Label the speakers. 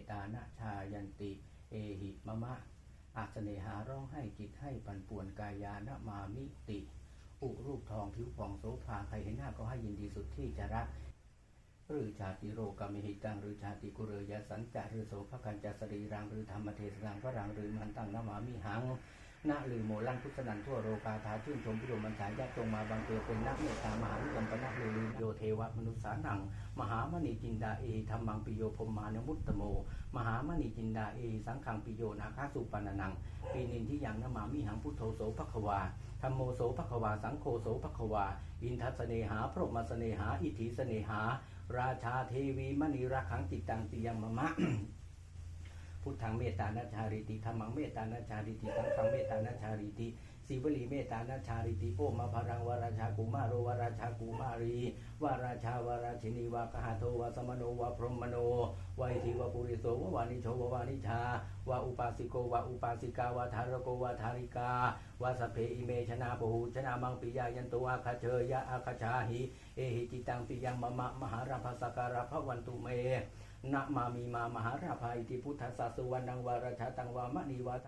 Speaker 1: ตตานะชายันติ เอหิมะมะอาสเนหาร้องให้จิตให้ปันป่วนกายานะมามิติ อุรูปทองผิวผ่องโสภาใครเห็นหน้าก็ให้ยินดีสุดที่จะรักหรือชาติโรกามิหิตังหรือชาติกุเรยสันจะหรือโสภกันจะสรีรังหรือธรรมเทศรังพระรังหรือมันตังนามามิหัง ณหรือโมลังพุทธนันทั่วโรกาธาชื่นชมพิโรมันฉายญาติจงมาบังเกิดเป็นนักเมตตามหานิยมปนะลือโยเทวมนุษย์สานัง มหามณีจินดาเอธรรมังปิโยพรหมานมุตตโม มหามณีจินดาเอ สังขังปิโยนาคาสุปนนังปีนินที่ยังนมามิหังพุทโธโสภควาธรรมโมโสภควา สังโฆโสภควา อินทัสเสนหาพรหมสเสนหา อิทธิเสเนหา ราชาเทวีมณีรักขังจิตตังติยังมะมะ พุทธังเมตตานาชาริติธรรมังเมตตานาชาริติสังฆังเมตตานาชาริติสีวลีเมตตานาชาริติโอมาภรังวราชากุมาโรวราชากุมารีวราชาวราชินีวากหาโทวาสมโนวาพรหมโนวาอิทิวาปุริโสววานิโชววานิชาวาอุปาสิโกวาอุปาสิกาวาทารโกวาทาริกาวาสเพอิเมชนาปหูชนามังปิยายันโตอาคาเชยะอาคาชาหิเอหิจิตังปิยังมะมะมหาราภสการะพวันตุเม นะมามีมามหาราภาอิติพุทธสสะสุวรรณังวารชาตังวามณีวาท